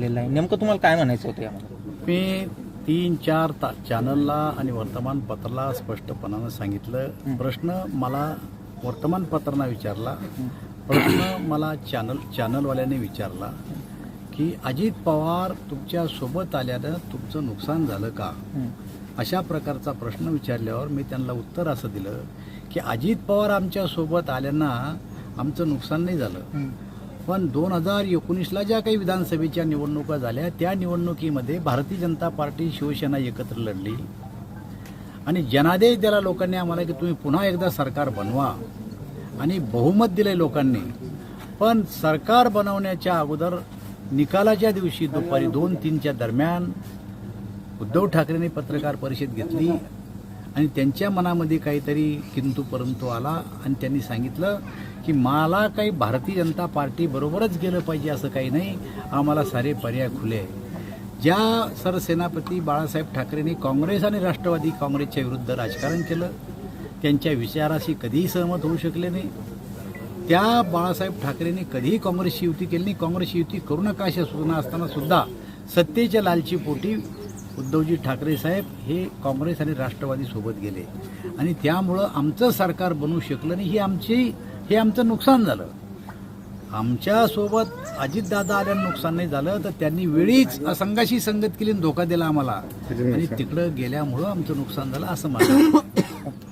झालेला आहे नेमकं तुम्हाला काय म्हणायचं होतं यामध्ये? मी तीन चार ता चॅनलला आणि वर्तमानपत्राला स्पष्टपणानं सांगितलं. प्रश्न मला वर्तमानपत्रांना विचारला. प्रश्न मला चॅनल चॅनलवाल्याने विचारला की अजित पवार तुमच्यासोबत आल्यानं तुमचं नुकसान झालं का? अशा प्रकारचा प्रश्न विचारल्यावर मी त्यांना उत्तर असं दिलं की अजित पवार आमच्यासोबत आल्यानं आमचं नुकसान नाही झालं. पण दोन हजार एकोणीसला ज्या काही विधानसभेच्या निवडणुका झाल्या त्या निवडणुकीमध्ये भारतीय जनता पार्टी शिवसेना एकत्र लढली. आणि जनादेश दिला लोकांनी आम्हाला की तुम्ही पुन्हा एकदा सरकार बनवा. आणि बहुमत दिले लोकांनी. पण सरकार बनवण्याच्या अगोदर निकालाच्या दिवशी दुपारी दोन तीनच्या दरम्यान उद्धव ठाकरेंनी पत्रकार परिषद घेतली. आणि त्यांच्या मनामध्ये काहीतरी किंतू परंतु आला आणि त्यांनी सांगितलं की मला काही भारतीय जनता पार्टी बरोबरच गेलं पाहिजे असं काही नाही. आम्हाला सारे पर्याय खुले आहे ज्या सरसेनापती बाळासाहेब ठाकरेंनी काँग्रेस आणि राष्ट्रवादी काँग्रेसच्या विरुद्ध राजकारण केलं त्यांच्या विचाराशी कधीही सहमत होऊ शकले नाही. त्या बाळासाहेब ठाकरेंनी कधीही काँग्रेसची युती केली नाही. काँग्रेसची युती करू नका अशा सूचना असताना सुद्धा सत्तेच्या लालची पोटी उद्धवजी ठाकरे साहेब हे काँग्रेस आणि राष्ट्रवादी सोबत गेले. आणि त्यामुळं आमचं सरकार बनवू शकलं नाही ही आमची हे आमचं नुकसान झालं. आमच्यासोबत अजितदादा आल्यानं नुकसान नाही झालं तर त्यांनी वेळीच संघाशी संगत केली आणि धोका दिला आम्हाला. आणि तिकडं गेल्यामुळं आमचं नुकसान झालं असं मला